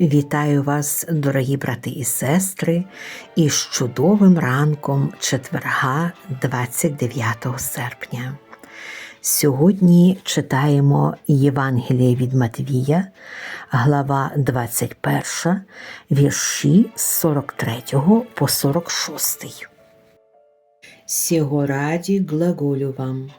Вітаю вас, дорогі брати і сестри, із чудовим ранком четверга 29 серпня. Сьогодні читаємо Євангеліє від Матвія, глава 21, вірші з 43 по 46. Сего ради глаголю вам,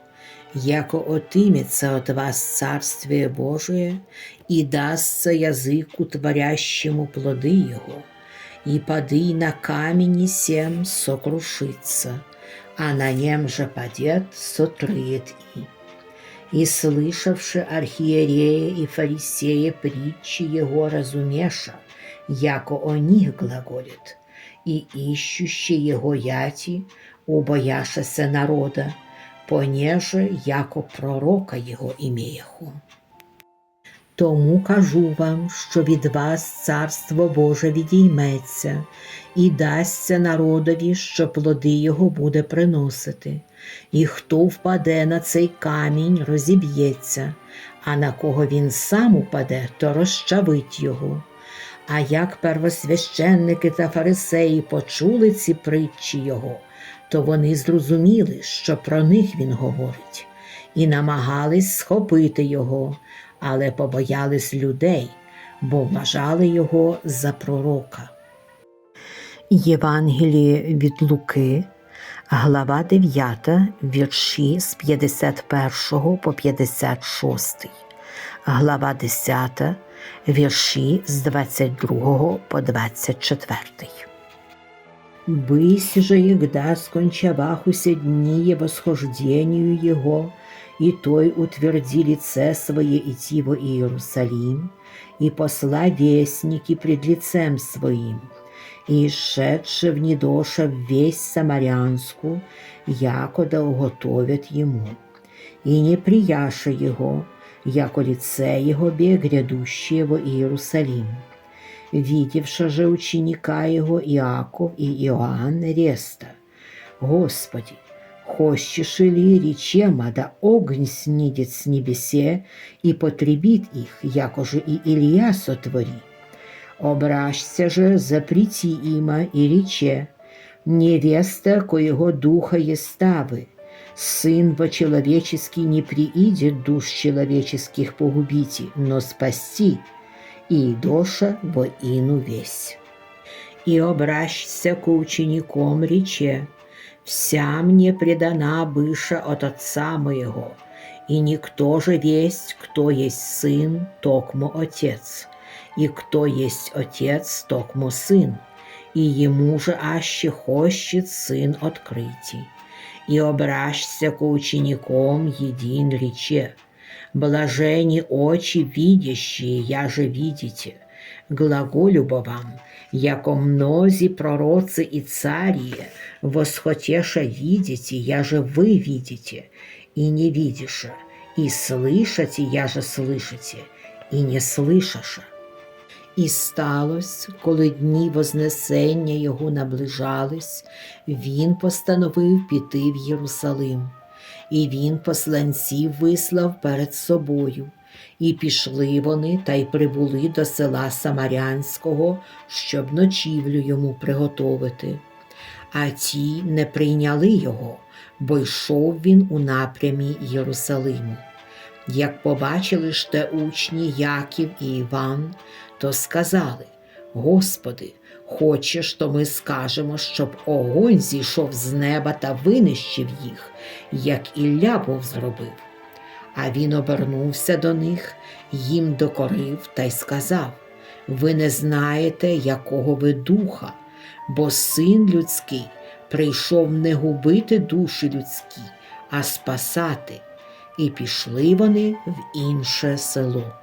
яко отымется от вас Царствие Божие, и дастся языку творящему плоды его, и поды на камени сем сокрушится, а на нем же падет сотрыет и. И слышавши архиерея и фарисея притчи его разумеша, яко о них глаголит, и ищущие его яти, убояшася народа, понеже яко пророка його імеєху. Тому кажу вам, що від вас царство Боже відійметься і дасться народові, що плоди його буде приносити, і хто впаде на цей камінь, розіб'ється, а на кого він сам упаде, то розчавить його. А як первосвященники та фарисеї почули ці притчі його, то вони зрозуміли, що про них він говорить, і намагались схопити його, але побоялись людей, бо вважали його за пророка. Євангеліє від Луки, глава 9, вірші з 51 по 56, глава 10, вірші з 22 по 24. Бысь же, егда скончавахуся дни восхождению его, и той утверди лице свое идти во Иерусалим, и посла вестники пред лицем своим, и шедше в недоша весь Самарянску, якода уготовят ему, и не прияша его, яко лице его во Иерусалим. Видевши же ученика его Иаков и Иоанн Реста, Господи, хочешь ли речема, да огонь снидет с небесе и потребит их, якоже и Илья сотвори. Обращся же, запрети има и рече, невеста, коего духа еставы, Сын по-человечески не приидет душ человеческих погубите, но спасти, и доша во ину весь. И обращся к ученикам рече, вся мне предана быша от отца моего, и никто же весть, кто есть сын, токмо отец, и кто есть отец, токмо сын, и ему же аще хочет сын открытий. И обращся к ученикам един рече, Блажени очи видящие, я же видите. Глаголю бо вам, яко мнози пророцы и царие, восхотеша видите, я же вы видите, и не видиша, и слышите, я же слышите, і не слышаша. І сталося, коли дні Вознесення його наближались, він постановив піти в Єрусалим. І він посланців вислав перед собою, і пішли вони та й прибули до села Самарянського, щоб ночівлю йому приготовити. А ті не прийняли його, бо йшов він у напрямі Єрусалиму. Як побачили ж те учні Яків і Іван, то сказали: Господи, хочеш, то ми скажемо, щоб огонь зійшов з неба та винищив їх, як Ілля був зробив. А він обернувся до них, їм докорив та й сказав: Ви не знаєте, якого ви духа, бо син людський прийшов не губити душі людські, а спасати. І пішли вони в інше село.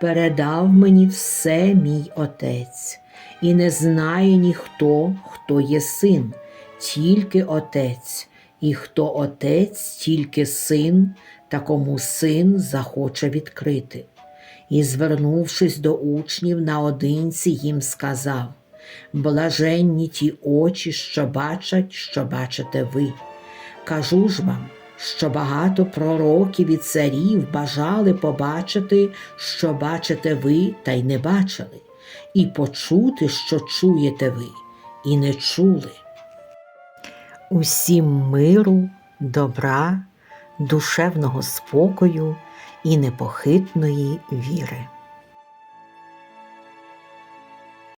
Передав мені все мій отець, і не знає ніхто, хто є син, тільки отець, і хто отець, тільки син, та кому син захоче відкрити. І, звернувшись до учнів наодинці, їм сказав: Блаженні ті очі, що бачать, що бачите ви. Кажу ж вам, що багато пророків і царів бажали побачити, що бачите ви, та й не бачили, і почути, що чуєте ви, і не чули. Усім миру, добра, душевного спокою і непохитної віри.